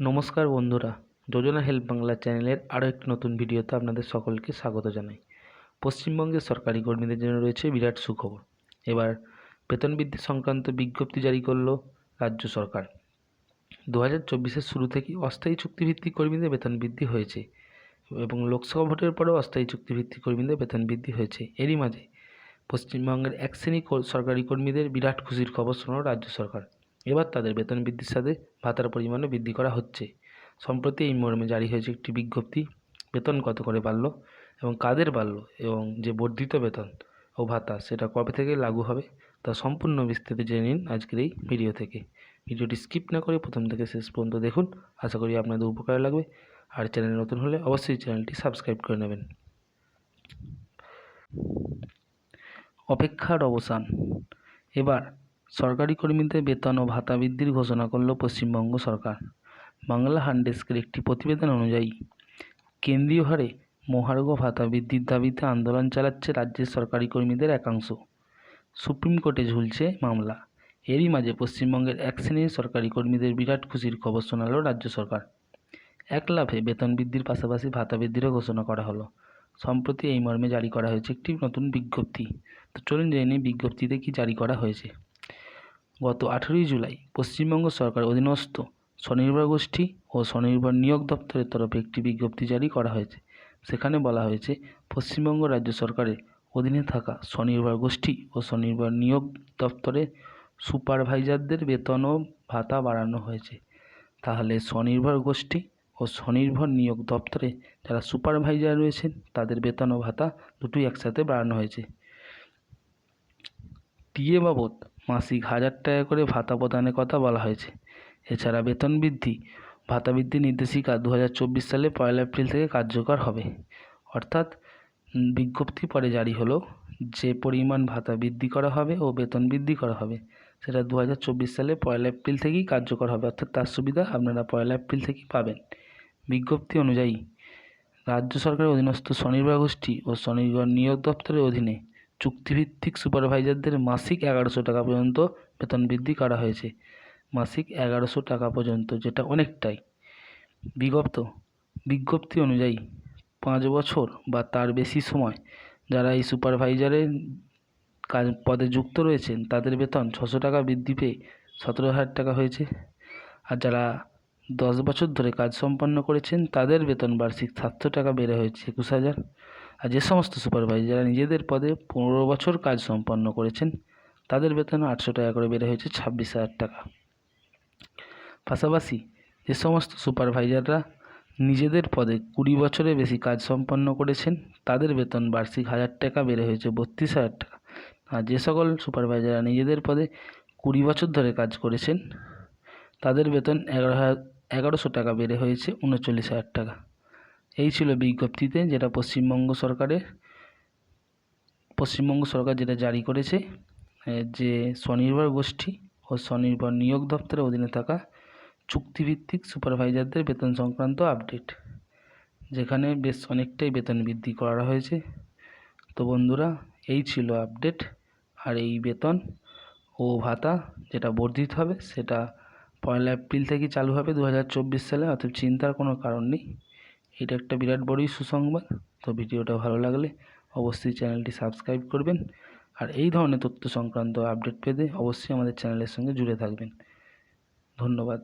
নমস্কার বন্ধুরা, যোজনা হেল্প বাংলা চ্যানেলের আরও একটি নতুন ভিডিওতে আপনাদের সকলকে স্বাগত জানাই। পশ্চিমবঙ্গের সরকারি কর্মীদের জন্য রয়েছে বিরাট সুখবর। এবার বেতন বৃদ্ধি সংক্রান্ত বিজ্ঞপ্তি জারি করল রাজ্য সরকার। দু হাজার চব্বিশের শুরু থেকেই অস্থায়ী চুক্তিভিত্তিক কর্মীদের বেতন বৃদ্ধি হয়েছে এবং লোকসভা ভোটের পরেও অস্থায়ী চুক্তিভিত্তিক কর্মীদের বেতন বৃদ্ধি হয়েছে। এরই মাঝে পশ্চিমবঙ্গের এক শ্রেণি কর- সরকারি কর্মীদের বিরাট খুশির খবর শোনাল রাজ্য সরকার। এবার তাদের বেতন বৃদ্ধির সাথে ভাতার পরিমাণও বৃদ্ধি করা হচ্ছে। সম্প্রতি এই মর্মে জারি হয়েছে একটি বিজ্ঞপ্তি, বেতন কত করে বাড়লো এবং কাদের বাড়লো এবং যে বর্ধিত বেতন ও ভাতা সেটা কবে থেকে লাগু হবে তা সম্পূর্ণ বিস্তারিত জেনে নিন আজকের এই ভিডিও থেকে। ভিডিওটি স্কিপ না করে প্রথম থেকে শেষ পর্যন্ত দেখুন। আশা করি আপনাদের উপকারে লাগবে। আর চ্যানেল নতুন হলে অবশ্যই চ্যানেলটি সাবস্ক্রাইব করে নেবেন। অপেক্ষার অবসান। এবার সরকারি কর্মীদের বেতন ও ভাতা বৃদ্ধির ঘোষণা করল পশ্চিমবঙ্গ সরকার। বাংলা হান্ডেস্কের একটি প্রতিবেদন অনুযায়ী, কেন্দ্রীয় হারে মহার্ঘ ভাতা বৃদ্ধির দাবিতে আন্দোলন চালাচ্ছে রাজ্যের সরকারি কর্মীদের একাংশ। সুপ্রিম কোর্টে ঝুলছে মামলা। এরই মাঝে পশ্চিমবঙ্গের এক শ্রেণির সরকারি কর্মীদের বিরাট খুশির খবর শোনালো রাজ্য সরকার। এক লাভে বেতন বৃদ্ধির পাশাপাশি ভাতা বৃদ্ধিরও ঘোষণা করা হলো। সম্প্রতি এই মর্মে জারি করা হয়েছে একটি নতুন বিজ্ঞপ্তি। তো চলুন জেনে বিজ্ঞপ্তিতে কি জারি করা হয়েছে। গত আঠেরোই জুলাই পশ্চিমবঙ্গ সরকার অধীনস্থ স্বনির্ভর গোষ্ঠী ও স্বনির্ভর নিয়োগ দপ্তরের তরফে একটি বিজ্ঞপ্তি জারি করা হয়েছে। সেখানে বলা হয়েছে, পশ্চিমবঙ্গ রাজ্য সরকারের অধীনে থাকা স্বনির্ভর গোষ্ঠী ও স্বনির্ভর নিয়োগ দপ্তরে সুপারভাইজারদের বেতন ও ভাতা বাড়ানো হয়েছে। তাহলে স্বনির্ভর গোষ্ঠী ও স্বনির্ভর নিয়োগ দপ্তরে যারা সুপারভাইজার রয়েছেন, তাদের বেতন ও ভাতা দুটোই একসাথে বাড়ানো হয়েছে। টিএ বাবদ মাসিক হাজার টাকা করে ভাতা প্রদানের কথা বলা হয়েছে। এছাড়া বেতন বৃদ্ধি, ভাতা বৃদ্ধি নির্দেশিকা দু হাজার চব্বিশ সালে পয়লা এপ্রিল থেকে কার্যকর হবে। অর্থাৎ বিজ্ঞপ্তি পরে জারি হলো যে পরিমাণ ভাতা বৃদ্ধি করা হবে ও বেতন বৃদ্ধি করা হবে। সেটা দু হাজার চব্বিশ সালে পয়লা এপ্রিল থেকেই কার্যকর হবে। অর্থাৎ তার সুবিধা আপনারা পয়লা এপ্রিল থেকেই পাবেন। বিজ্ঞপ্তি অনুযায়ী, রাজ্য সরকারের অধীনস্থ স্বনির্ভর গোষ্ঠী ও স্বনির্ভর নিয়োগ দপ্তরের অধীনে চুক্তিভিত্তিক সুপারভাইজারদের মাসিক এগারোশো টাকা পর্যন্ত বেতন বৃদ্ধি করা হয়েছে। মাসিক এগারোশো টাকা পর্যন্ত, যেটা অনেকটাই। বিগত বিজ্ঞপ্তি অনুযায়ী পাঁচ বছর বা তার বেশি সময় যারা এই সুপারভাইজারের কাজ, পদে যুক্ত রয়েছেন, তাদের বেতন ছশো টাকা বৃদ্ধি পেয়ে সতেরো হাজার টাকা হয়েছে। আর যারা দশ বছর ধরে কাজ সম্পন্ন করেছেন, তাদের বেতন বার্ষিক সাতশো টাকা বেড়ে হয়েছে একুশ হাজার। আর যে সমস্ত সুপারভাইজার যারা নিজেদের পদে পনেরো বছর কাজ সম্পন্ন করেছেন, তাদের বেতন আটশো টাকা করে বেড়ে হয়েছে ছাব্বিশ হাজার টাকা। পাশাপাশি যে সমস্ত সুপারভাইজাররা নিজেদের পদে কুড়ি বছরের বেশি কাজ সম্পন্ন করেছেন, তাদের বেতন বার্ষিক হাজার টাকা বেড়ে হয়েছে বত্রিশ হাজার টাকা। আর যে সকল সুপারভাইজাররা নিজেদের পদে কুড়ি বছর ধরে কাজ করেছেন, তাদের বেতন এগারো হাজার, এগারোশো টাকা বেড়ে হয়েছে উনচল্লিশ হাজার টাকা। এই ছিল বিজ্ঞপ্তিতে যেটা পশ্চিমবঙ্গ সরকারের, পশ্চিমবঙ্গ সরকার যেটা জারি করেছে যে স্বনির্ভর গোষ্ঠী ও স্বনির্ভর নিয়োগ দপ্তরের অধীনে থাকা চুক্তিভিত্তিক সুপারভাইজারদের বেতন সংক্রান্ত আপডেট, যেখানে বেশ অনেকটাই বেতন বৃদ্ধি করা হয়েছে। তো বন্ধুরা, এই ছিল আপডেট, আর এই বেতন ও ভাতা যেটা বর্ধিত হবে, সেটা পয়লা এপ্রিল থেকেই চালু হবে দু হাজার চব্বিশ সালে, অতএব চিন্তার কোনো কারণ নেই। এটা একটা বিরাট বড়ই সুসংবাদ। তো ভিডিওটা ভালো লাগলে অবশ্যই চ্যানেলটি সাবস্ক্রাইব করবেন। আর এই ধরনের তথ্য সংক্রান্ত আপডেট পেতে অবশ্যই আমাদের চ্যানেলের সঙ্গে জুড়ে থাকবেন। ধন্যবাদ।